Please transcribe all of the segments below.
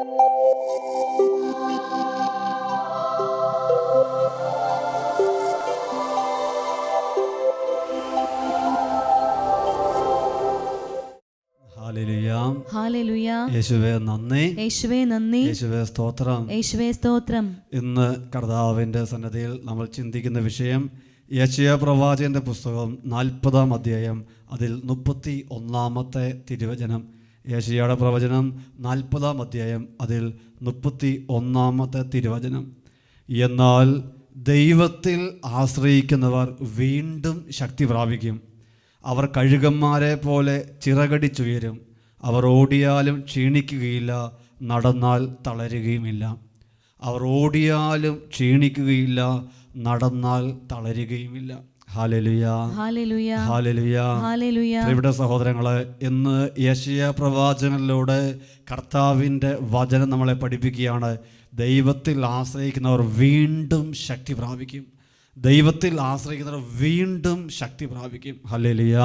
യേശുവേ നന്ദി. യേശുവേ നന്ദി. യേശുവേ സ്തോത്രം. യേശുവേ സ്തോത്രം. ഇന്ന് കർത്താവിന്റെ സന്നദ്ധിയിൽ നമ്മൾ ചിന്തിക്കുന്ന വിഷയം യശയ പ്രവാചകന്റെ പുസ്തകം നാൽപ്പതാം അധ്യായം അതിൽ മുപ്പത്തി ഒന്നാമത്തെ തിരുവചനം. യേശയുടെ പ്രവചനം നാൽപ്പതാം അധ്യായം അതിൽ മുപ്പത്തി ഒന്നാമത്തെ തിരുവചനം. എന്നാൽ ദൈവത്തിൽ ആശ്രയിക്കുന്നവർ വീണ്ടും ശക്തി പ്രാപിക്കും. അവർ കഴുകന്മാരെ പോലെ ചിറകടിച്ചുയരും. അവർ ഓടിയാലും ക്ഷീണിക്കുകയില്ല നടന്നാൽ തളരുകയുമില്ല. അവർ ഓടിയാലും ക്ഷീണിക്കുകയില്ല നടന്നാൽ തളരുകയുമില്ല. പ്രിയപ്പെട്ട സഹോദരങ്ങളെ ഇന്ന് യശയ പ്രവാചകനിലൂടെ കർത്താവിന്റെ വചനം നമ്മളെ പഠിപ്പിക്കുകയാണ്. ദൈവത്തിൽ ആശ്രയിക്കുന്നവർ വീണ്ടും ശക്തി പ്രാപിക്കും. ദൈവത്തിൽ ആശ്രയിക്കുന്നവർ വീണ്ടും ശക്തി പ്രാപിക്കും. ഹല്ലേലൂയ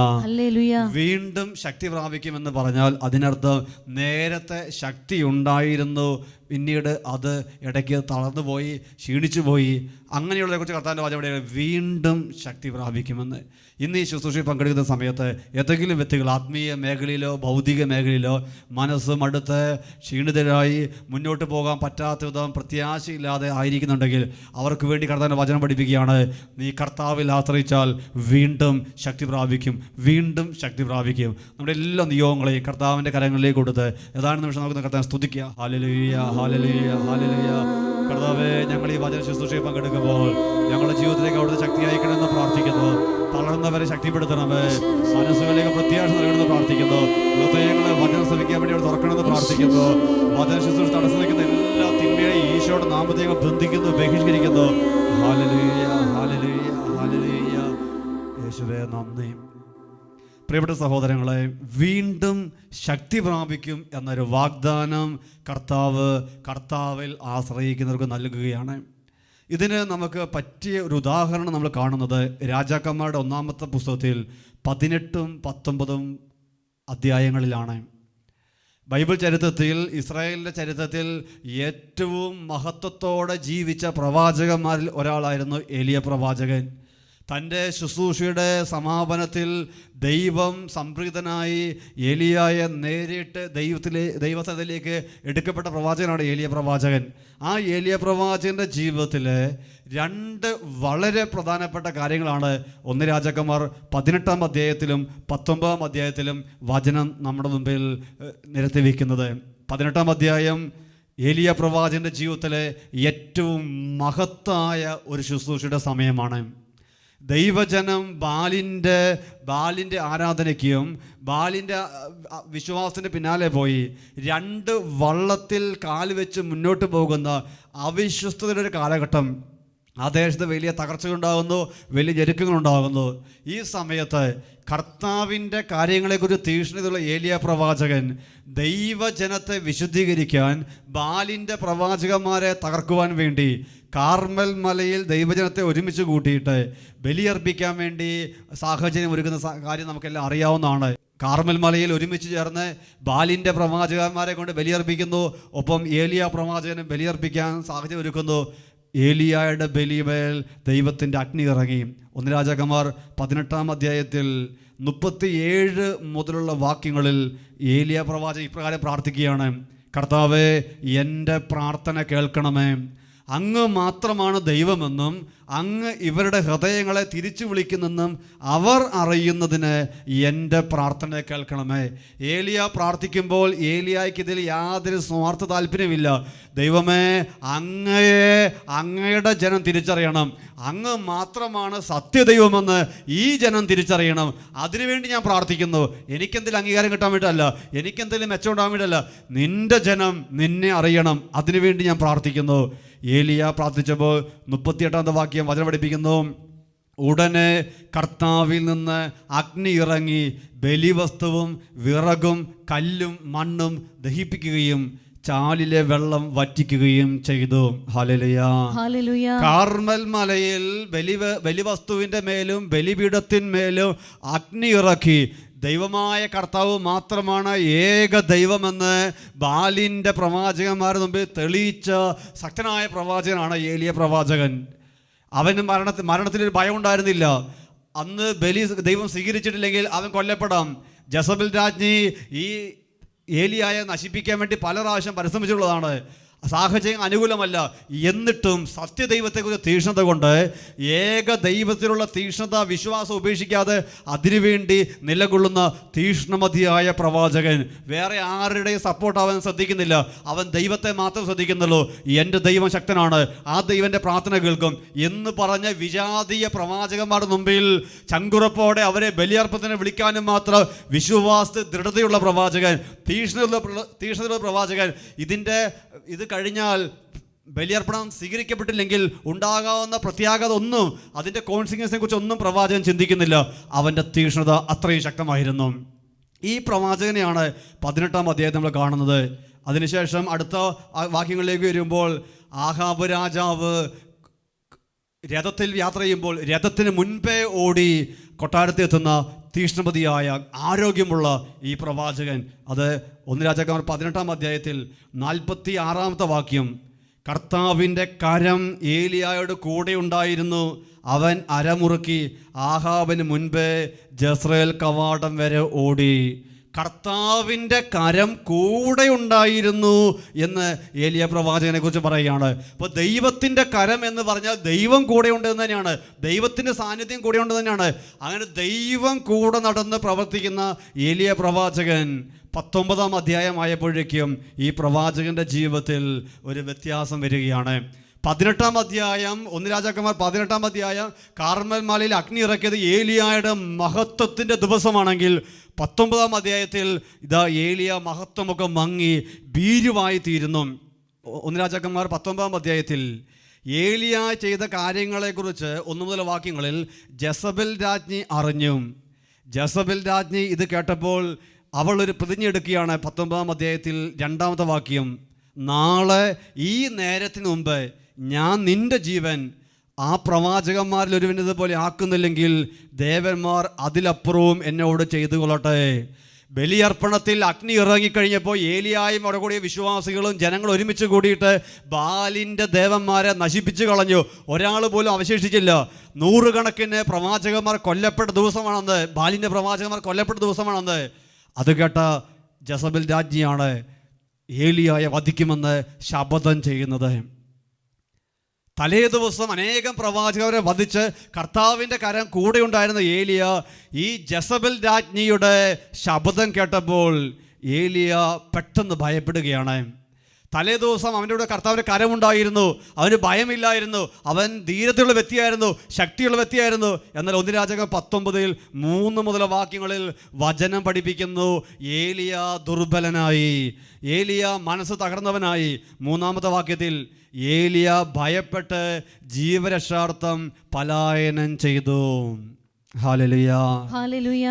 വീണ്ടും ശക്തി പ്രാപിക്കും എന്ന് പറഞ്ഞാൽ അതിനർത്ഥം നേരത്തെ ശക്തി ഉണ്ടായിരുന്നു പിന്നീട് അത് ഇടയ്ക്ക് തളർന്നു പോയി ക്ഷീണിച്ചു പോയി. അങ്ങനെയുള്ളതിനെ കുറിച്ച് കർത്താന്റെ വാചകം എവിടെയാണ്? വീണ്ടും ശക്തി പ്രാപിക്കുമെന്ന്. ഇന്ന് ഈ ശുശ്രൂഷയിൽ പങ്കെടുക്കുന്ന സമയത്ത് ഏതെങ്കിലും വ്യക്തികൾ ആത്മീയ മേഖലയിലോ ഭൗതിക മേഖലയിലോ മനസ്സ് മടുത്ത് ക്ഷീണിതരായി മുന്നോട്ട് പോകാൻ പറ്റാത്ത വിധം പ്രത്യാശയില്ലാതെ ആയിരിക്കുന്നുണ്ടെങ്കിൽ അവർക്ക് വേണ്ടി കർത്താന്റെ വചനം പഠിപ്പിക്കുകയാണ് നീ കർത്താവിൽ ആശ്രയിച്ചാൽ വീണ്ടും ശക്തി പ്രാപിക്കും വീണ്ടും ശക്തി പ്രാപിക്കും. നമ്മുടെ എല്ലാ നിയോഗങ്ങളെയും കർത്താവിന്റെ കരങ്ങളിലേക്ക് കൊടുത്ത് ഏതാനും നിമിഷം നമുക്ക് കർത്താൻ സ്തുതിക്കുക ഹാലലുയ്യ ഹാലലുയ്യ ഹാലലുയ്യ കർത്താവേ ഞങ്ങൾ ഈ വചന ശുശ്രൂഷയിൽ പങ്കെടുക്കുമ്പോൾ ഞങ്ങളുടെ ജീവിതത്തിലേക്ക് അവിടുത്തെ ശക്തി അയക്കണമെന്ന് പ്രാർത്ഥിക്കുന്നു. തളർന്നവരെ ശക്തിപ്പെടുത്തണമേ. മനസ്സുകളിലേക്ക് പ്രത്യാശ നൽകണമെന്ന് പ്രാർത്ഥിക്കുന്നു. ഹൃദയങ്ങളെ വചനം ശ്രമിക്കാൻ വേണ്ടി അവിടെ തുറക്കണമെന്ന് പ്രാർത്ഥിക്കുന്നു. വചന ശുശ്രൂഷ തടസ്സം നിൽക്കുന്ന എല്ലാ തിന്മയെയും ഈശോയുടെ നാമത്തെ ബന്ധിക്കുന്നു ബഹിഷ്കരിക്കുന്നു. ഹാലലുയ്യ ഹാലലുയ്യ ഹാലലുയ്യ യേശുവേ നന്ദി. പ്രിയപ്പെട്ട സഹോദരങ്ങളെ വീണ്ടും ശക്തി പ്രാപിക്കും എന്നൊരു വാഗ്ദാനം കർത്താവ് കർത്താവിൽ ആശ്രയിക്കുന്നവർക്ക് നൽകുകയാണ്. ഇതിന് നമുക്ക് പറ്റിയ ഒരു ഉദാഹരണം നമ്മൾ കാണുന്നത് രാജാക്കന്മാരുടെ ഒന്നാമത്തെ പുസ്തകത്തിൽ പതിനെട്ടും പത്തൊമ്പതും അധ്യായങ്ങളിലാണ്. ബൈബിൾ ചരിത്രത്തിൽ ഇസ്രായേലിന്റെ ചരിത്രത്തിൽ ഏറ്റവും മഹത്വത്തോടെ ജീവിച്ച പ്രവാചകന്മാരിൽ ഒരാളായിരുന്നു എലിയ പ്രവാചകൻ. തന്റെ ശുശ്രൂഷയുടെ സമാപനത്തിൽ ദൈവം സംപ്രീതനായി ഏലിയായെ നേരിട്ട് ദൈവത്തിലെ ദൈവസ്ഥലത്തിലേക്ക് എടുക്കപ്പെട്ട പ്രവാചകനാണ് ഏലിയ പ്രവാചകൻ. ആ ഏലിയ പ്രവാചകന്റെ ജീവിതത്തിൽ രണ്ട് വളരെ പ്രധാനപ്പെട്ട കാര്യങ്ങളാണ് ഒന്ന് രാജാക്കന്മാർ പതിനെട്ടാം അധ്യായത്തിലും പത്തൊമ്പതാം അധ്യായത്തിലും വചനം നമ്മുടെ മുമ്പിൽ നിരത്തി വയ്ക്കുന്നത് പതിനെട്ടാം അധ്യായം ഏലിയ പ്രവാചകന്റെ ജീവിതത്തിലെ ഏറ്റവും മഹത്തായ ഒരു ശുശ്രൂഷയുടെ സമയമാണ്. ദൈവജനം ബാലിന്റെ ബാലിന്റെ ആരാധനയ്ക്കും ബാലിന്റെ വിശ്വാസത്തിന്റെ പിന്നാലെ പോയി. രണ്ട് വള്ളത്തിൽ കാൽ വെച്ച് മുന്നോട്ട് പോകുന്ന അവിശ്വസ്തയുടെ ഒരു കാലഘട്ടം. ആ വലിയ തകർച്ചകളുണ്ടാകുന്നു വലിയ ഞെരുക്കങ്ങളുണ്ടാകുന്നു. ഈ സമയത്ത് കർത്താവിന്റെ കാര്യങ്ങളെക്കുറിച്ച് തീക്ഷ്ണതയുള്ള ഏലിയ പ്രവാചകൻ ദൈവജനത്തെ വിശുദ്ധീകരിക്കാൻ ബാലിന്റെ പ്രവാചകന്മാരെ തകർക്കുവാൻ വേണ്ടി കാർമൽ മലയിൽ ദൈവജനത്തെ ഒരുമിച്ച് കൂട്ടിയിട്ട് ബലിയർപ്പിക്കാൻ വേണ്ടി സാഹചര്യം ഒരുക്കുന്ന കാര്യം നമുക്കെല്ലാം അറിയാവുന്നതാണ്. കാർമൽ മലയിൽ ഒരുമിച്ച് ചേർന്ന് ബാലിന്റെ പ്രവാചകന്മാരെ കൊണ്ട് ബലിയർപ്പിക്കുന്നു. ഒപ്പം ഏലിയ പ്രവാചകനും ബലിയർപ്പിക്കാൻ സാഹചര്യം ഒരുക്കുന്നു. ഏലിയായുടെ ബലിമേൽ ദൈവത്തിന്റെ അഗ്നി ഇറങ്ങി. ഒന്ന് രാജാക്കന്മാർ പതിനെട്ടാം അധ്യായത്തിൽ മുപ്പത്തിയേഴ് മുതലുള്ള വാക്യങ്ങളിൽ ഏലിയ പ്രവാചകൻ ഇപ്രകാരം പ്രാർത്ഥിക്കുകയാണ്. കർത്താവെ എന്റെ പ്രാർത്ഥന കേൾക്കണമേ. അങ്ങ് മാത്രമാണ് ദൈവമെന്നും അങ്ങ് ഇവരുടെ ഹൃദയങ്ങളെ തിരിച്ചു വിളിക്കുന്നെന്നും അവർ അറിയുന്നതിന് എന്റെ പ്രാർത്ഥന കേൾക്കണമേ. ഏലിയ പ്രാർത്ഥിക്കുമ്പോൾ ഏലിയായ്ക്ക് ഇതിൽ യാതൊരു സ്വാർത്ഥ താല്പര്യമില്ല ദൈവമേ അങ്ങയെ അങ്ങയുടെ ജനം തിരിച്ചറിയണം. അങ്ങ് മാത്രമാണ് സത്യദൈവമെന്ന് ഈ ജനം തിരിച്ചറിയണം. അതിനുവേണ്ടി ഞാൻ പ്രാർത്ഥിക്കുന്നു. എനിക്കെന്തെങ്കിലും അംഗീകാരം കിട്ടാൻ വേണ്ടിയല്ല എനിക്കെന്തെങ്കിലും മെച്ചമുണ്ടാകാൻ വേണ്ടിയല്ല നിന്റെ ജനം നിന്നെ അറിയണം. അതിനുവേണ്ടി ഞാൻ പ്രാർത്ഥിക്കുന്നു. ഏലിയ പ്രാർത്ഥിച്ചപ്പോൾ മുപ്പത്തിയെട്ടാമത്തെ വാക്യം വചനം പഠിപ്പിക്കുന്നു. ഉടനെ കർത്താവിൽ നിന്ന് അഗ്നി ഇറങ്ങി ബലിവസ്തുവും വിറകും കല്ലും മണ്ണും ദഹിപ്പിക്കുകയും ചാലിലെ വെള്ളം വറ്റിക്കുകയും ചെയ്തു. കാർമൽ മലയിൽ ബലി ബലിവസ്തുവിന്റെ മേലും ബലിപീഠത്തിന്മേലും അഗ്നി ഇറക്കി ദൈവമായ കർത്താവ് മാത്രമാണ് ഏക ദൈവമെന്ന് ബാലിന്റെ പ്രവാചകന്മാരുടെ മുമ്പിൽ തെളിയിച്ച ശക്തനായ പ്രവാചകനാണ് ഏലിയ പ്രവാചകൻ. അവന് മരണത്തിൽ മരണത്തിനൊരു ഭയം ഉണ്ടായിരുന്നില്ല അന്ന് ബലി ദൈവം സ്വീകരിച്ചിട്ടില്ലെങ്കിൽ അവൻ കൊല്ലപ്പെടാം. ജസബിൽ രാജ്ഞി ഈ ഏലിയായ നശിപ്പിക്കാൻ വേണ്ടി പല പ്രാവശ്യം പരിശ്രമിച്ചിട്ടുള്ളതാണ്. സാഹചര്യം അനുകൂലമല്ല. എന്നിട്ടും സത്യദൈവത്തെക്കുറിച്ച് തീക്ഷ്ണത കൊണ്ട് ഏക ദൈവത്തിലുള്ള തീക്ഷ്ണത വിശ്വാസം ഉപേക്ഷിക്കാതെ അതിനുവേണ്ടി നിലകൊള്ളുന്ന തീക്ഷ്ണമതിയായ പ്രവാചകൻ. വേറെ ആരുടെയും സപ്പോർട്ട് അവൻ ശ്രദ്ധിക്കുന്നില്ല. അവൻ ദൈവത്തെ മാത്രം ശ്രദ്ധിക്കുന്നുള്ളൂ. എന്റെ ദൈവം ശക്തനാണ്. ആ ദൈവന്റെ പ്രാർത്ഥന കേൾക്കും. എന്ന് പറഞ്ഞ വിജാതീയ പ്രവാചകന്മാരുടെ മുമ്പിൽ ചങ്കുറപ്പോടെ അവരെ ബലിയർപ്പത്തിന് വിളിക്കാനും മാത്രം വിശ്വാസ ദൃഢതയുള്ള പ്രവാചകൻ തീക്ഷ്ണതയുള്ള തീക്ഷ്ണതയുള്ള പ്രവാചകൻ ഇതിന്റെ ഇത് കഴിഞ്ഞാൽ ബലിയർപ്പണം സ്വീകരിക്കപ്പെട്ടില്ലെങ്കിൽ ഉണ്ടാകാവുന്ന പ്രത്യാഘാത ഒന്നും അതിന്റെ കോൺസിക്വൻസിനെ കുറിച്ച് ഒന്നും പ്രവാചകൻ ചിന്തിക്കുന്നില്ല. അവന്റെ തീക്ഷ്ണത അത്രയും ശക്തമായിരുന്നു. ഈ പ്രവാചകനെയാണ് പതിനെട്ടാം അധ്യായം നമ്മൾ കാണുന്നത്. അതിനുശേഷം അടുത്ത വാക്യങ്ങളിലേക്ക് വരുമ്പോൾ ആഹാബ് രാജാവ് രഥത്തിൽ യാത്ര ചെയ്യുമ്പോൾ രഥത്തിന് മുൻപേ ഓടി കൊട്ടാരത്തിൽ എത്തുന്ന തീഷ്ണപതിയായ ആരോഗ്യമുള്ള ഈ പ്രവാചകൻ. അത് ഒന്ന് രാജാക്കന്മാർ പതിനെട്ടാം അധ്യായത്തിൽ നാൽപ്പത്തി ആറാമത്തെ വാക്യം. കർത്താവിന്റെ കരം ഏലിയായോട് കൂടെ ഉണ്ടായിരുന്നു. അവൻ അരമുറുക്കി ആഹാബിന് മുൻപേ ജസ്രയേൽ കവാടം വരെ ഓടി. കർത്താവിന്റെ കരം കൂടെ ഉണ്ടായിരുന്നു എന്ന് ഏലിയ പ്രവാചകനെ കുറിച്ച് പറയുകയാണ്. അപ്പോൾ ദൈവത്തിന്റെ കരം എന്ന് പറഞ്ഞാൽ ദൈവം കൂടെ ഉണ്ട് എന്ന് തന്നെയാണ്. ദൈവത്തിന്റെ സാന്നിധ്യം കൂടെ ഉണ്ട് തന്നെയാണ്. അങ്ങനെ ദൈവം കൂടെ നടന്ന് പ്രവർത്തിക്കുന്ന ഏലിയ പ്രവാചകൻ പത്തൊമ്പതാം അധ്യായമായപ്പോഴേക്കും ഈ പ്രവാചകന്റെ ജീവിതത്തിൽ ഒരു വ്യത്യാസം വരികയാണ്. പതിനെട്ടാം അധ്യായം ഒന്ന് രാജാക്കന്മാർ പതിനെട്ടാം അധ്യായം കാർമൽ മലയിൽ അഗ്നി ഇറക്കിയത് ഏലിയായുടെ മഹത്വത്തിന്റെ ദിവസമാണെങ്കിൽ പത്തൊമ്പതാം അധ്യായത്തിൽ ഇതാ ഏലിയ മഹത്വമൊക്കെ മങ്ങി ഭീരുവായി തീരുന്നു. ഒന്ന് രാജാക്കന്മാർ പത്തൊമ്പതാം അധ്യായത്തിൽ ഏലിയ ചെയ്ത കാര്യങ്ങളെക്കുറിച്ച് ഒന്നു മുതൽ വാക്യങ്ങളിൽ ജസബൽ രാജ്ഞി അറിഞ്ഞു. ജസബൽ രാജ്ഞി ഇത് കേട്ടപ്പോൾ അവൾ ഒരു പ്രതിജ്ഞ എടുക്കുകയാണ് പത്തൊമ്പതാം അധ്യായത്തിൽ രണ്ടാമത്തെ വാക്യം. നാളെ ഈ നേരത്തിന് മുമ്പ് ഞാൻ നിന്റെ ജീവൻ ആ പ്രവാചകന്മാരിൽ ഒരുവിന്റെ പോലെ ആക്കുന്നില്ലെങ്കിൽ ദേവന്മാർ അതിലപ്പുറവും എന്നോട് ചെയ്തു കൊള്ളട്ടെ. ബലിയർപ്പണത്തിൽ അഗ്നി ഇറങ്ങിക്കഴിഞ്ഞപ്പോൾ ഏലിയായും അവിടെ കൂടിയ വിശ്വാസികളും ജനങ്ങൾ ഒരുമിച്ച് കൂടിയിട്ട് ബാലിന്റെ ദേവന്മാരെ നശിപ്പിച്ചു കളഞ്ഞു. ഒരാൾ പോലും അവശേഷിച്ചില്ല. നൂറുകണക്കിന് പ്രവാചകന്മാർ കൊല്ലപ്പെട്ട ദിവസമാണെന്ന് ബാലിന്റെ പ്രവാചകന്മാർ കൊല്ലപ്പെട്ട ദിവസമാണെന്ന്. അത് കേട്ട ജസബൽ രാജ്ഞിയാണ് ഏലിയായ വധിക്കുമെന്ന് ശപഥം ചെയ്യുന്നത്. തലേ ദിവസം അനേകം പ്രവാചകരെ വധിച്ച് കർത്താവിന്റെ കരം കൂടെ ഉണ്ടായിരുന്ന ഏലിയ ഈ ജസബൽ രാജ്ഞിയുടെ ശബ്ദം കേട്ടപ്പോൾ ഏലിയ പെട്ടെന്ന് ഭയപ്പെടുകയാണ്. തലേ ദിവസം അവന്റെ കൂടെ കർത്താവിന് കരമുണ്ടായിരുന്നു. അവന് ഭയമില്ലായിരുന്നു. അവൻ ധീരതയുള്ള വ്യക്തിയായിരുന്നു ശക്തിയുള്ള വ്യക്തിയായിരുന്നു. എന്നാൽ ഒന്ന് രാജകം പത്തൊമ്പതിൽ മൂന്ന് മുതൽ വാക്യങ്ങളിൽ വചനം പഠിപ്പിക്കുന്നു. ഏലിയ ദുർബലനായി. ഏലിയ മനസ്സ് തകർന്നവനായി. മൂന്നാമത്തെ വാക്യത്തിൽ ഏലിയ ഭയപ്പെട്ട് ജീവരക്ഷാർത്ഥം പലായനം ചെയ്തു.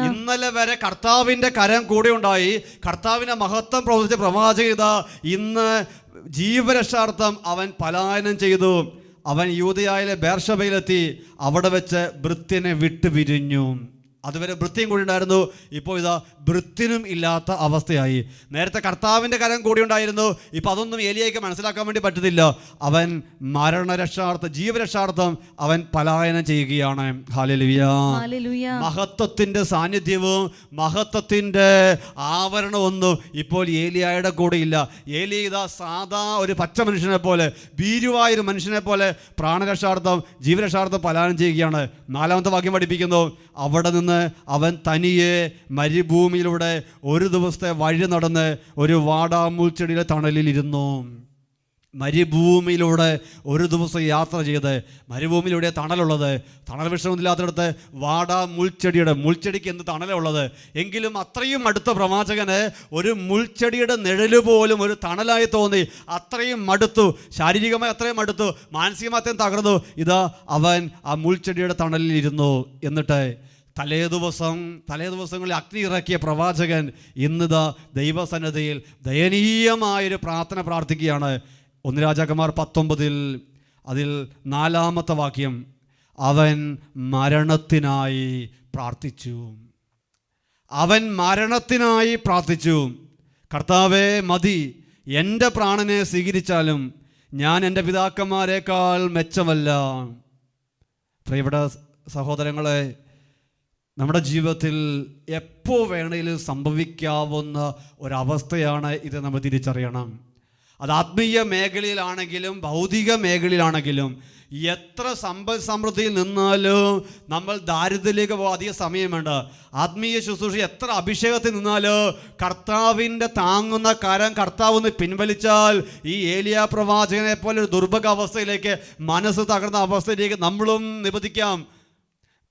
ഇന്നലെ വരെ കർത്താവിന്റെ കരം കൂടെ ഉണ്ടായി. കർത്താവിന്റെ മഹത്വം പ്രവർത്തിച്ച പ്രവാചകത ഇന്ന് ജീവരക്ഷാർത്ഥം അവൻ പലായനം ചെയ്തു. അവൻ യൂതയായിലെ ബേർഷബയിലെത്തി അവിടെ വെച്ച് ഭൃത്യനെ വിട്ടു പിരിഞ്ഞു അതുവരെ വൃത്തിയും കൂടി ഉണ്ടായിരുന്നു. ഇപ്പോൾ ഇതാ വൃത്തിനും ഇല്ലാത്ത അവസ്ഥയായി. നേരത്തെ കർത്താവിന്റെ കരം കൂടി ഉണ്ടായിരുന്നു. ഇപ്പം അതൊന്നും ഏലിയയ്ക്ക് മനസ്സിലാക്കാൻ വേണ്ടി പറ്റുന്നില്ല അവൻ മരണരക്ഷാർത്ഥം ജീവരക്ഷാർത്ഥം അവൻ പലായനം ചെയ്യുകയാണ്. ഹാലലുയ മഹത്വത്തിന്റെ സാന്നിധ്യവും മഹത്വത്തിന്റെ ആവരണമൊന്നും ഇപ്പോൾ ഏലിയായുടെ കൂടെ ഇല്ല. ഏലി ഇതാ സാധാ ഒരു പച്ച മനുഷ്യനെ പോലെ ഭീരുവായൊരു മനുഷ്യനെ പോലെ പ്രാണരക്ഷാർത്ഥം ജീവരക്ഷാർത്ഥം പലായനം ചെയ്യുകയാണ്. നാലാമത്തെ വാക്യം പഠിപ്പിക്കുന്നു. അവിടെ നിന്ന് അവൻ തനിയെ മരുഭൂമിയിലൂടെ ഒരു ദിവസത്തെ വഴി നടന്ന് ഒരു വാടാമ്പുൽച്ചെടിയിലെ തണലിൽ ഇരുന്നു മരുഭൂമിയിലൂടെ ഒരു ദിവസം യാത്ര ചെയ്ത് മരുഭൂമിയിലൂടെ തണലുള്ളത് തണൽ വിഷമമില്ലാത്തടത്ത് വാടാ മുൾച്ചെടിയുടെ മുൾച്ചെടിക്ക് എന്ത് തണലുള്ളത് എങ്കിലും അത്രയും അടുത്ത പ്രവാചകന് ഒരു മുൾച്ചെടിയുടെ നിഴൽ പോലും ഒരു തണലായി തോന്നി. അത്രയും മടുത്തു ശാരീരികമായി അത്രയും മടുത്തു മാനസികമായി അത്രയും തകർന്നു. ഇതാ അവൻ ആ മുൾച്ചെടിയുടെ തണലിൽ ഇരുന്നു എന്നിട്ട് തലേ ദിവസം തലേ ദിവസങ്ങളിൽ അഗ്നി ഇറക്കിയ പ്രവാചകൻ ഇന്നിതാ ദൈവസന്നദ്ധയിൽ ദയനീയമായൊരു പ്രാർത്ഥന പ്രാർത്ഥിക്കുകയാണ്. ഒന്ന് രാജാക്കന്മാർ പത്തൊമ്പതിൽ അതിൽ നാലാമത്തെ വാക്യം അവൻ മരണത്തിനായി പ്രാർത്ഥിച്ചു. അവൻ മരണത്തിനായി പ്രാർത്ഥിച്ചു. കർത്താവേ മതി. എന്റെ പ്രാണനെ സ്വീകരിച്ചാലും ഞാൻ എന്റെ പിതാക്കന്മാരെക്കാൾ മെച്ചമല്ല. പ്രിയപ്പെട്ട സഹോദരങ്ങളെ നമ്മുടെ ജീവിതത്തിൽ എപ്പോൾ വേണേലും സംഭവിക്കാവുന്ന ഒരവസ്ഥയാണ് ഇത് നമ്മൾ തിരിച്ചറിയണം. അത് ആത്മീയ മേഖലയിലാണെങ്കിലും ഭൗതിക മേഖലയിലാണെങ്കിലും എത്ര സമ്പ സമൃദ്ധിയിൽ നിന്നാലും നമ്മൾ ദാരിദ്ര്യത്തിലേക്ക് പോകാൻ അധിക സമയം വേണ്ട ആത്മീയ ശുശ്രൂഷ എത്ര അഭിഷേകത്തിൽ നിന്നാലും കർത്താവിന്റെ താങ്ങുന്ന കരം കർത്താവ് പിൻവലിച്ചാൽ ഈ ഏലിയ പ്രവാചകനെ പോലെ ഒരു ദുർഭക അവസ്ഥയിലേക്ക് മനസ്സ് തകർന്ന അവസ്ഥയിലേക്ക് നമ്മളും നിബന്ധിക്കാം.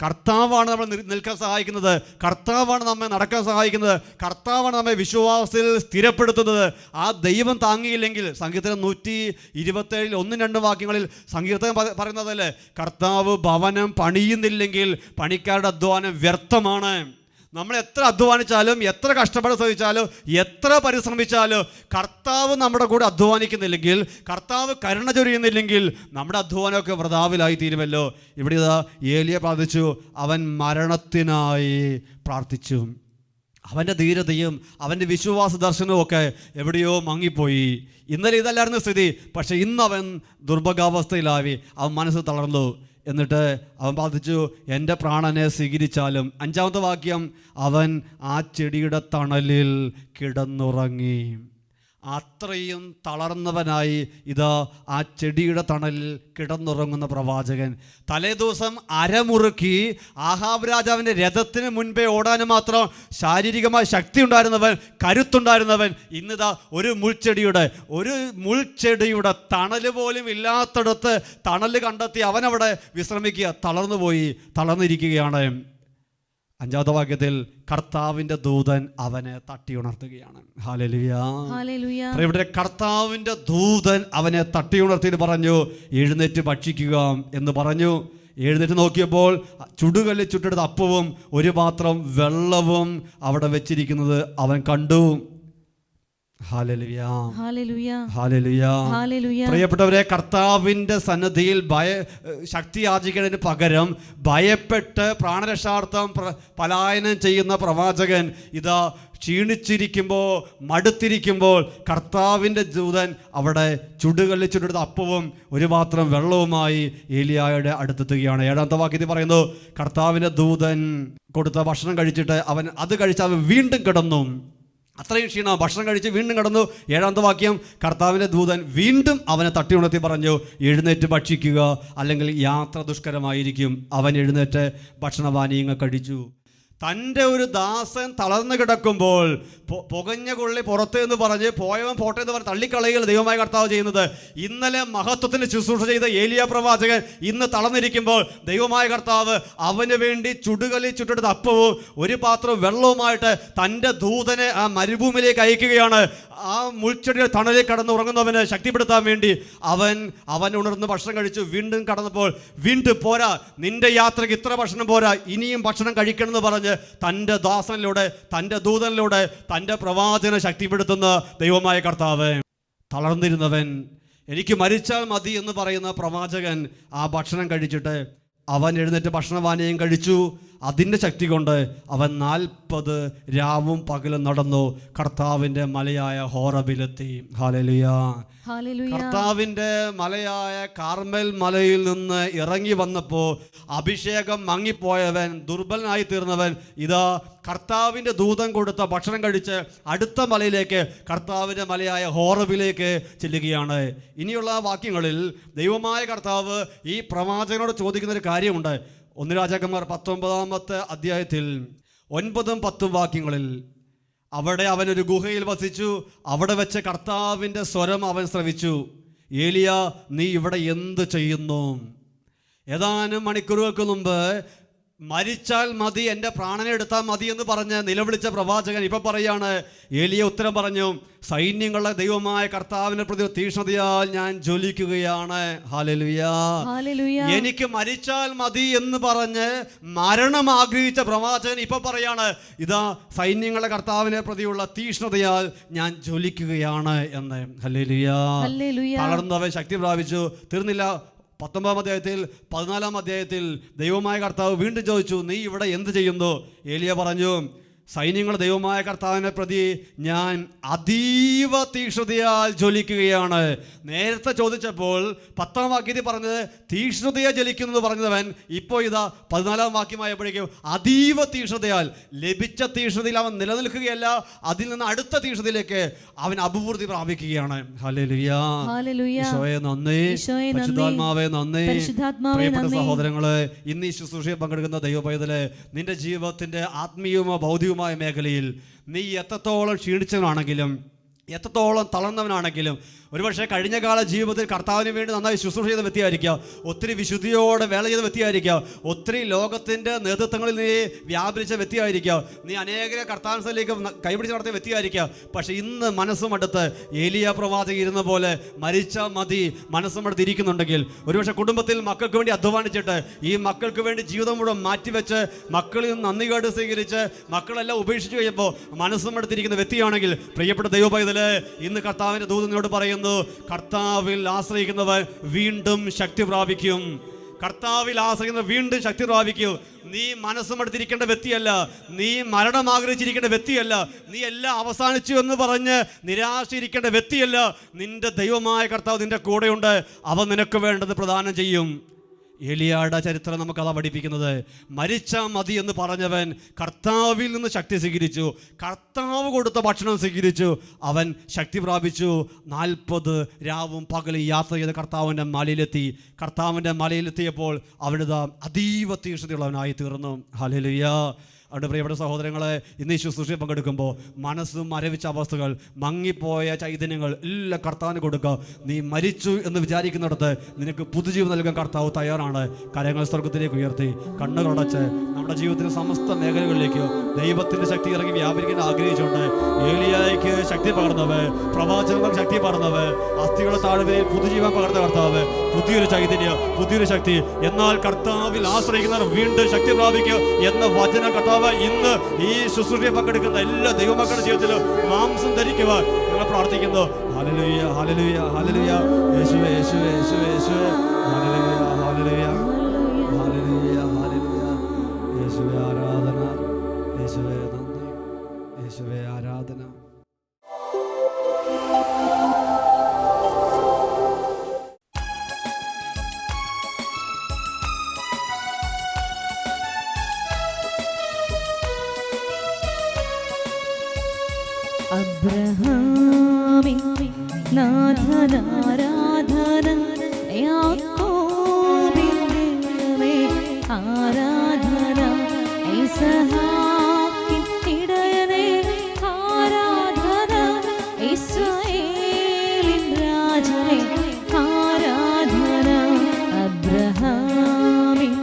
കർത്താവാണ് നമ്മൾ നിൽക്കാൻ സഹായിക്കുന്നത്. കർത്താവാണ് നമ്മെ നടക്കാൻ സഹായിക്കുന്നത്. കർത്താവാണ് നമ്മെ വിശ്വാസത്തിൽ സ്ഥിരപ്പെടുത്തുന്നത്. ആ ദൈവം താങ്ങിയില്ലെങ്കിൽ സംഗീതം നൂറ്റി ഇരുപത്തേഴിൽ ഒന്നും രണ്ടും വാക്യങ്ങളിൽ സംഗീതം പറയുന്നതല്ലേ? കർത്താവ് ഭവനം പണിയുന്നില്ലെങ്കിൽ പണിക്കാരുടെ അധ്വാനം വ്യർത്ഥമാണ്. നമ്മൾ എത്ര അധ്വാനിച്ചാലും എത്ര കഷ്ടപ്പാട് സഹിച്ചാലും എത്ര പരിശ്രമിച്ചാലും കർത്താവ് നമ്മുടെ കൂടെ അധ്വാനിക്കുന്നില്ലെങ്കിൽ കർത്താവ് കരുണ ചൊരിയുന്നില്ലെങ്കിൽ നമ്മുടെ അധ്വാനമൊക്കെ വ്രതാവിലായി തീരുമല്ലോ. ഇവിടെ ഇതാ ഏലിയ പ്രാർത്ഥിച്ചു അവൻ മരണത്തിനായി പ്രാർത്ഥിച്ചു. അവന്റെ ധീരതയും അവന്റെ വിശ്വാസ ദർശനവും ഒക്കെ എവിടെയോ മങ്ങിപ്പോയി. ഇന്നലെ ഇതല്ലായിരുന്നു സ്ഥിതി പക്ഷേ ഇന്ന് അവൻ ദുർഭഗാവസ്ഥയിലാവി അവൻ മനസ്സ് തളർന്നു. എന്നിട്ട് അവൻ ബാധിച്ചു എന്റെ പ്രാണനെ സ്വീകരിച്ചാലും അഞ്ചാമത്തെ വാക്യം അവൻ ആ ചെടിയുടെ തണലിൽ കിടന്നുറങ്ങി. അത്രയും തളർന്നവനായി ഇത് ആ ചെടിയുടെ തണലിൽ കിടന്നുറങ്ങുന്ന പ്രവാചകൻ. തലേദിവസം അരമുറുക്കി ആഹാബ് രാജാവിന്റെ രഥത്തിന് മുൻപേ ഓടാനും മാത്രം ശാരീരികമായ ശക്തി ഉണ്ടായിരുന്നവൻ കരുത്തുണ്ടായിരുന്നവൻ ഇന്നിതാ ഒരു മുൾച്ചെടിയുടെ ഒരു മുൾച്ചെടിയുടെ തണൽ പോലും ഇല്ലാത്തടത്ത് തണൽ കണ്ടെത്തി അവനവിടെ വിശ്രമിക്കുക. തളർന്നു പോയി തളർന്നിരിക്കുകയാണ്. അഞ്ചാമത്തെ വാക്യത്തിൽ കർത്താവിന്റെ ദൂതൻ അവനെ തട്ടി ഉണർത്തുകയാണ് ഇവിടെ കർത്താവിന്റെ ദൂതൻ അവനെ തട്ടി ഉണർത്തിയിട്ട് പറഞ്ഞു എഴുന്നേറ്റ് ഭക്ഷിക്കുക എന്ന് പറഞ്ഞു. എഴുന്നേറ്റ് നോക്കിയപ്പോൾ ചുടുകല്ലിൽ ചുട്ടെടുത്ത അപ്പവും ഒരു പാത്രം വെള്ളവും അവിടെ വെച്ചിരിക്കുന്നത് അവൻ കണ്ടു ഹാലലുയാ ഹല്ലേലൂയ ഹാലലുയാ ഹല്ലേലൂയ പ്രിയപ്പെട്ടവരെ കർത്താവിന്റെ സന്നദ്ധിയിൽ ഭയ ശക്തി യാചിക്കുന്നതിന് പകരം ഭയപ്പെട്ട് പ്രാണരക്ഷാർത്ഥം പലായനം ചെയ്യുന്ന പ്രവാചകൻ ഇതാ ക്ഷീണിച്ചിരിക്കുമ്പോൾ മടുത്തിരിക്കുമ്പോൾ കർത്താവിന്റെ ദൂതൻ അവിടെ ചുടുകളിൽ ചുടുത്ത അപ്പവും ഒരു മാത്രം വെള്ളവുമായി ഏലിയായുടെ അടുത്തെത്തുകയാണ്. ഏഴാമത്തെ വാക്യത്തിൽ പറയുന്നു കർത്താവിന്റെ ദൂതൻ കൊടുത്ത ഭക്ഷണം കഴിച്ചിട്ട് അവൻ അത് കഴിച്ച് അവൻ വീണ്ടും കിടന്നു. അത്രയും ക്ഷീണം. ഭക്ഷണം കഴിച്ച് വീണ്ടും കടന്നു. ഏഴാമത്തെ വാക്യം കർത്താവിന്റെ ദൂതൻ വീണ്ടും അവനെ തട്ടി ഉണർത്തി പറഞ്ഞു എഴുന്നേറ്റ് ഭക്ഷിക്കുക അല്ലെങ്കിൽ യാത്ര ദുഷ്കരമായിരിക്കും. അവൻ എഴുന്നേറ്റ് ഭക്ഷണപാനീയങ്ങൾ കഴിച്ചു. തന്റെ ഒരു ദാസൻ തളർന്നു കിടക്കുമ്പോൾ പുകഞ്ഞ കൊള്ളി പുറത്ത് എന്ന് പറഞ്ഞ് പോയവൻ പോട്ടെ എന്ന് പറഞ്ഞ് തള്ളിക്കളയുകയാണ് ദൈവമായ കർത്താവ് ചെയ്യുന്നത്. ഇന്നലെ മഹത്വത്തിന് ശുശ്രൂഷ ചെയ്ത ഏലിയ പ്രവാചകൻ ഇന്ന് തളർന്നിരിക്കുമ്പോൾ ദൈവമായ കർത്താവ് അവന് വേണ്ടി ചുടുകലി ചുട്ടെടുത്ത അപ്പവും ഒരു പാത്രം വെള്ളവുമായിട്ട് തന്റെ ദൂതനെ ആ മരുഭൂമിയിലേക്ക് അയക്കുകയാണ്. ആ മുൾച്ചെടിയുടെ തണലിൽ കടന്ന് ഉറങ്ങുന്നവനെ ശക്തിപ്പെടുത്താൻ വേണ്ടി അവൻ അവൻ ഉണർന്ന് ഭക്ഷണം കഴിച്ചു. വീണ്ടും കടന്നപ്പോൾ വീണ്ടും പോരാ. നിന്റെ യാത്രയ്ക്ക് ഇത്ര ഭക്ഷണം പോരാ. ഇനിയും ഭക്ഷണം കഴിക്കണമെന്ന് പറഞ്ഞ് തന്റെ ദാസനിലൂടെ തന്റെ ദൂതനിലൂടെ തന്റെ പ്രവാചനെ ശക്തിപ്പെടുത്തുന്ന ദൈവമായ കർത്താവ് തളർന്നിരുന്നവൻ എനിക്ക് മരിച്ചാൽ മതി എന്ന് പറയുന്ന പ്രവാചകൻ ആ ഭക്ഷണം കഴിച്ചിട്ട് അവൻ എഴുന്നേറ്റ് ഭക്ഷണപാനീയം കഴിച്ചു. അതിന്റെ ശക്തി കൊണ്ട് അവൻ നാൽപ്പത് രാവും പകലും നടന്നു കർത്താവിന്റെ മലയായ ഹോറബിലെത്തി. ഹാലലിയ കർത്താവിന്റെ മലയായ കാർമൽ മലയിൽ നിന്ന് ഇറങ്ങി വന്നപ്പോൾ അഭിഷേകം മങ്ങിപ്പോയവൻ ദുർബലനായി തീർന്നവൻ ഇതാ കർത്താവിന്റെ ദൂതം കൊടുത്ത ഭക്ഷണം കഴിച്ച് അടുത്ത മലയിലേക്ക് കർത്താവിന്റെ മലയായ ഹോറബിലേക്ക് ചെല്ലുകയാണ്. ഇനിയുള്ള വാക്യങ്ങളിൽ ദൈവമായ കർത്താവ് ഈ പ്രവാചകനോട് ചോദിക്കുന്ന ഒരു കാര്യമുണ്ട്. ഒന്ന് രാജാക്കന്മാർ പത്തൊമ്പതാമത്തെ അധ്യായത്തിൽ ഒൻപതും പത്തും വാക്യങ്ങളിൽ അവിടെ അവനൊരു ഗുഹയിൽ വസിച്ചു അവിടെ വെച്ച് കർത്താവിന്റെ സ്വരം അവൻ ശ്രവിച്ചു. ഏലിയ നീ ഇവിടെ എന്ത് ചെയ്യുന്നു? ഏതാനും മണിക്കൂറുകൾക്ക് മുമ്പ് മരിച്ചാൽ മതി എന്റെ പ്രാണനെ എടുത്താൽ മതി എന്ന് പറഞ്ഞ് നിലവിളിച്ച പ്രവാചകൻ ഇപ്പം പറയാണ് എലിയ ഉത്തരം പറഞ്ഞു സൈന്യങ്ങളുടെ ദൈവമായ കർത്താവിനെ പ്രതി തീക്ഷ്ണതയാൽ ഞാൻ ജ്വലിക്കുകയാണ്. ഹാലലുയാ എനിക്ക് മരിച്ചാൽ മതി എന്ന് പറഞ്ഞ് മരണം ആഗ്രഹിച്ച പ്രവാചകൻ ഇപ്പൊ പറയാണ് ഇതാ സൈന്യങ്ങളെ കർത്താവിനെ പ്രതിയുള്ള തീഷ്ണതയാൽ ഞാൻ ജ്വലിക്കുകയാണ് എന്ന്. ഹല്ലേലൂയ. തളർന്നവൻ ശക്തി പ്രാപിച്ചു. തീർന്നില്ല പത്തൊമ്പതാം അധ്യായത്തിൽ പതിനാലാം അധ്യായത്തിൽ ദൈവമായ കർത്താവ് വീണ്ടും ചോദിച്ചു നീ ഇവിടെ എന്ത് ചെയ്യുന്നു? ഏലിയ പറഞ്ഞു സൈന്യങ്ങളുടെ ദൈവമായ കർത്താവിനെ പ്രതി ഞാൻ അതീവ തീക്ഷ്ണതയാൽ ജ്വലിക്കുകയാണ്. നേരത്തെ ചോദിച്ചപ്പോൾ പത്താം വാക്യത്തിൽ പറഞ്ഞത് തീക്ഷ്ണതയെ ജ്വലിക്കുന്നത് പറഞ്ഞവൻ ഇപ്പോൾ ഇതാ പതിനാലാം വാക്യമായപ്പോഴേക്കും അതീവ തീക്ഷ്ണതയാൽ ലഭിച്ച തീക്ഷ്ണതയിൽ അവൻ നിലനിൽക്കുകയല്ല അതിൽ നിന്ന് അടുത്ത തീക്ഷ്ണതയിലേക്ക് അവൻ അഭിവൃദ്ധി പ്രാപിക്കുകയാണ്. സഹോദരങ്ങൾ ഇന്ന് ഈ ശുശ്രൂഷയിൽ പങ്കെടുക്കുന്ന ദൈവപൈതൽ നിന്റെ ജീവിതത്തിന്റെ ആത്മീയവുമോ ഭൗതികവുമായ മേഖലയിൽ നീ എത്രത്തോളം ക്ഷീണിച്ചവനാണെങ്കിലും എത്രത്തോളം തളർന്നവനാണെങ്കിലും ഒരുപക്ഷെ കഴിഞ്ഞ കാല ജീവിതത്തിൽ കർത്താവിന് വേണ്ടി നന്നായി ശുശ്രൂഷ ചെയ്ത വ്യക്തിയായിരിക്കാം. ഒത്തിരി വിശുദ്ധിയോടെ വേല ചെയ്ത വ്യക്തിയായിരിക്കാം. ഒത്തിരി ലോകത്തിന്റെ നേതൃത്വങ്ങളിൽ നീ വ്യാപരിച്ച വ്യക്തിയായിരിക്കാം. നീ അനേകരെ കർത്താവിനേക്ക് കൈപിടിച്ച് നടത്തിയ വ്യക്തിയായിരിക്കാം. പക്ഷെ ഇന്ന് മനസ്സുമടുത്ത് ഏലിയ പ്രവാചകൻ ഇരുന്ന പോലെ മരിച്ച മതി മനസ്സുമടുത്ത് ഇരിക്കുന്നുണ്ടെങ്കിൽ. ഒരുപക്ഷെ കുടുംബത്തിൽ മക്കൾക്ക് വേണ്ടി അധ്വാനിച്ചിട്ട് ഈ മക്കൾക്ക് വേണ്ടി ജീവിതം മുഴുവൻ മാറ്റിവെച്ച് മക്കളിൽ നിന്ന് നന്ദി കേട് സ്വീകരിച്ച് മക്കളെല്ലാം ഉപേക്ഷിച്ച് കഴിയുമ്പോൾ മനസ്സുമടുത്തിരിക്കുന്ന വ്യക്തിയാണെങ്കിൽ പ്രിയപ്പെട്ട ദൈവപൈതൽ ഇന്ന് കർത്താവിന്റെ ദൂതനോട് പറയുന്നു കർത്താവിൽ ആശ്രയിക്കുന്നവർ വീണ്ടും ശക്തി പ്രാപിക്കും. കർത്താവിൽ ആശ്രയിക്കുന്ന വീണ്ടും ശക്തി പ്രാപിക്കും. നീ മനസ്സും എടുത്തിരിക്കേണ്ട വ്യക്തിയല്ല. നീ മരണം ആഗ്രഹിച്ചിരിക്കേണ്ട വ്യക്തിയല്ല. നീ എല്ലാം അവസാനിച്ചു എന്ന് പറഞ്ഞ് നിരാശയിരിക്കേണ്ട വ്യക്തിയല്ല. നിന്റെ ദൈവമായ കർത്താവ് നിന്റെ കൂടെയുണ്ട്. അവ നിനക്ക് വേണ്ടത് പ്രദാനം ചെയ്യും. എലിയാടെ ചരിത്രം നമുക്ക് അതാ പഠിപ്പിക്കുന്നത്. മരിച്ച മതി എന്ന് പറഞ്ഞവൻ കർത്താവിൽ നിന്ന് ശക്തി സ്വീകരിച്ചു. കർത്താവ് കൊടുത്ത ഭക്ഷണം സ്വീകരിച്ചു. അവൻ ശക്തി പ്രാപിച്ചു. നാൽപ്പത് രാവും പകലും യാത്ര ചെയ്ത് കർത്താവിന്റെ മലയിലെത്തി. കർത്താവിന്റെ മലയിലെത്തിയപ്പോൾ അവനത് അതീവ തീക്ഷ്ണതയുള്ളവനായി തീർന്നു. ഹലലുയ അതുകൊണ്ട് പ്രിയപ്പെട്ട സഹോദരങ്ങളെ ഇന്ന് ഈ ശുശ്രൂഷയിൽ പങ്കെടുക്കുമ്പോൾ മനസ്സും മരവിച്ച അവസ്ഥകൾ മങ്ങിപ്പോയ ചൈതന്യങ്ങൾ എല്ലാം കർത്താവിന് കൊടുക്കുക നീ മരിച്ചു എന്ന് വിചാരിക്കുന്നിടത്ത് നിനക്ക് പുതുജീവൻ നൽകാൻ കർത്താവ് തയ്യാറാണ്. കരങ്ങൾ സ്വർഗത്തിലേക്ക് ഉയർത്തി കണ്ണുകളടച്ച് നമ്മുടെ ജീവിതത്തിന്റെ സമസ്ത മേഖലകളിലേക്ക് ദൈവത്തിന്റെ ശക്തി ഇറങ്ങി വ്യാപരിക്കാൻ ആഗ്രഹിച്ചുകൊണ്ട് ഏലിയായിക്ക് ശക്തി പകർന്നവ് പ്രവാചകർക്ക് ശക്തി പകർന്നവ് അസ്ഥികളുടെ താഴ്വരയിൽ പുതുജീവൻ പകർന്ന കർത്താവ് പുതിയൊരു ചൈതന്യം പുതിയൊരു ശക്തി. എന്നാൽ കർത്താവിൽ ആശ്രയിക്കുന്നവർ വീണ്ടും ശക്തി പ്രാപിക്കുക എന്ന വചന കർത്താവ് ഇന്ന് ഈ ശുശ്രൂഷയെ പങ്കെടുക്കുന്ന എല്ലാ ദൈവമക്കളുടെ ജീവിതത്തിലും മാംസം ധരിക്കുക ഞങ്ങൾ പ്രാർത്ഥിക്കുന്നു. Hallelujah hallelujah hallelujah. യേശുവേ യേശുവേ യേശുവേ യേശുവേ. ഹല്ലേലൂയ നാഥനാരാധന യാക്കോബിൻ ദൈവമേ ആരാധന ഇസഹാക്കിൻ ഇടയനേ ആരാധന ഇസ്രായേലിൻ രാജനേ ആരാധന അബ്രഹാമിൻ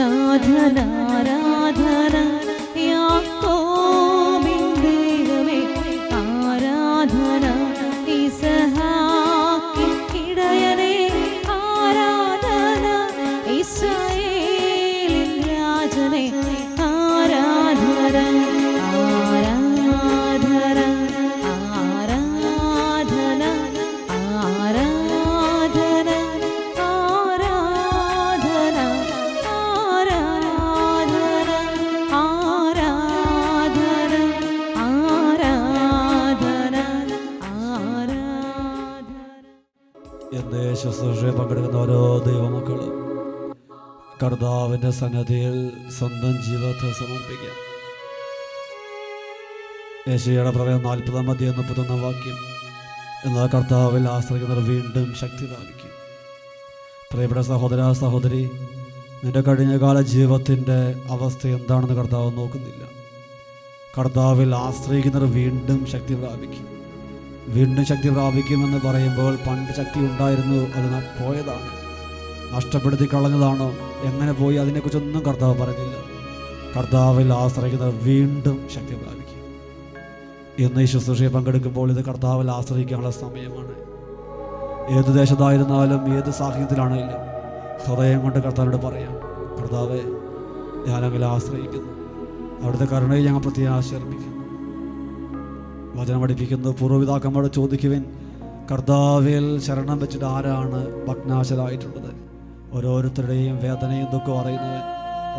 നാഥനാരാധന കർത്താവിന്റെ സന്നദ്ധയിൽ സ്വന്തം ജീവിതത്തെ സമർപ്പിക്കാം. യേശയുടെ പ്രവയം നാൽപ്പതാം മധ്യ മുപ്പത്തൊന്നാം വാക്യം. എന്നാൽ കർത്താവിൽ ആശ്രയിക്കുന്നവർ വീണ്ടും ശക്തി പ്രാപിക്കും. പ്രിയപ്പെട്ട സഹോദര സഹോദരി നിന്റെ കഴിഞ്ഞകാല ജീവിതത്തിന്റെ അവസ്ഥ എന്താണെന്ന് കർത്താവ് നോക്കുന്നില്ല. കർത്താവിൽ ആശ്രയിക്കുന്നവർ വീണ്ടും ശക്തി പ്രാപിക്കും. വീണ്ടും ശക്തി പ്രാപിക്കുമെന്ന് പറയുമ്പോൾ പണ്ട് ശക്തി ഉണ്ടായിരുന്നു അത് പോയതാണ്. നഷ്ടപ്പെടുത്തി കളഞ്ഞതാണോ? എങ്ങനെ പോയി? അതിനെക്കുറിച്ചൊന്നും കർത്താവ് പറഞ്ഞില്ല. കർത്താവിൽ ആശ്രയിക്കുന്നവർ വീണ്ടും ശക്തി പ്രാപിക്കും. ഇന്ന് ഈ ശുശ്രൂഷയെ പങ്കെടുക്കുമ്പോൾ ഇത് കർത്താവിൽ ആശ്രയിക്കാനുള്ള സമയമാണ്. ഏത് ദേശത്തായിരുന്നാലും ഏത് സാഹചര്യത്തിലാണെങ്കിലും ഹൃദയം കൊണ്ട് കർത്താവിനോട് പറയാം കർത്താവെ ഞാനങ്ങനെ ആശ്രയിക്കുന്നു. അവിടുത്തെ കരുണയെ ഞങ്ങൾ പ്രത്യേകം ആശ്രമിക്കുന്നു വചനം പഠിപ്പിക്കുന്നു. പൂർവപിതാക്കന്മാരോട് ചോദിക്കുവിൻ കർത്താവിൽ ശരണം വെച്ചിട്ട് ആരാണ് ഭഗ്നാശരായിട്ടുള്ളത് ഓരോരുത്തരുടെയും വേദനയും ദുഃഖവും അറിയുന്നവൻ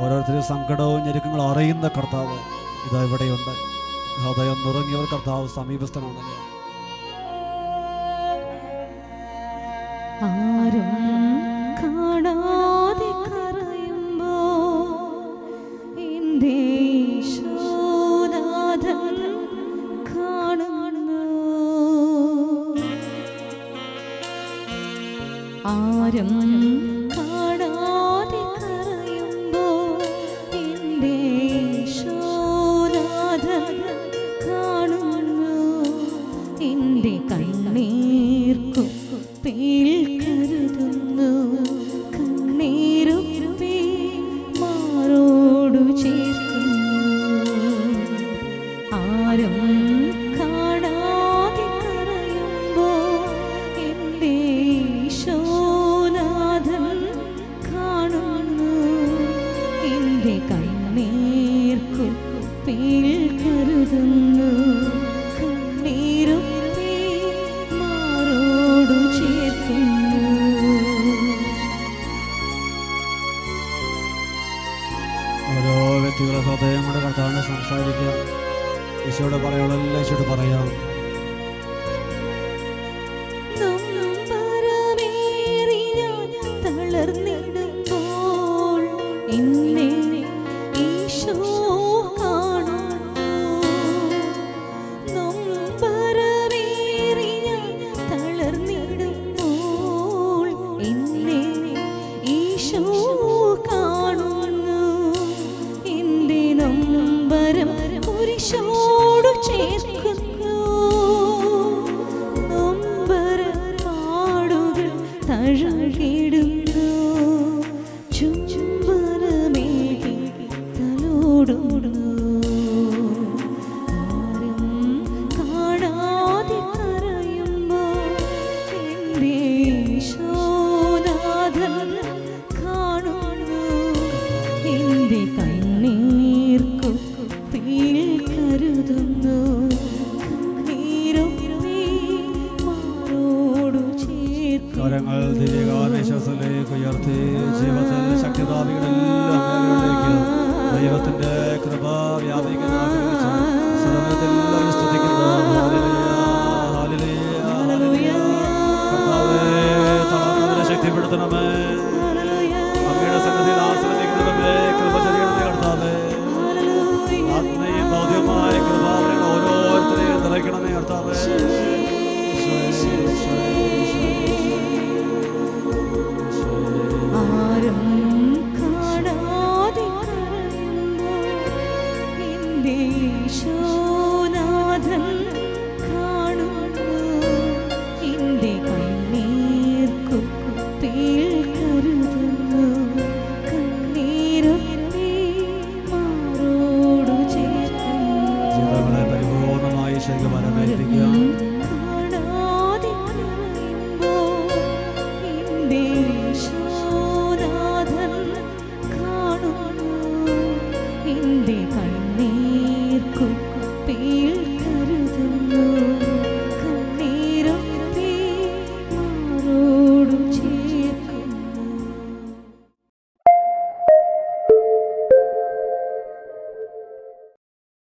ഓരോരുത്തരുടെ സങ്കടവും ഞെരുക്കങ്ങളും അറിയുന്ന കർത്താവ് ഇതാ ഇവിടെയുണ്ട്. ഹൃദയം നിറങ്ങിയവർ കർത്താവ് സമീപസ്ഥനാണ് ആരും കാണാതെ ആരും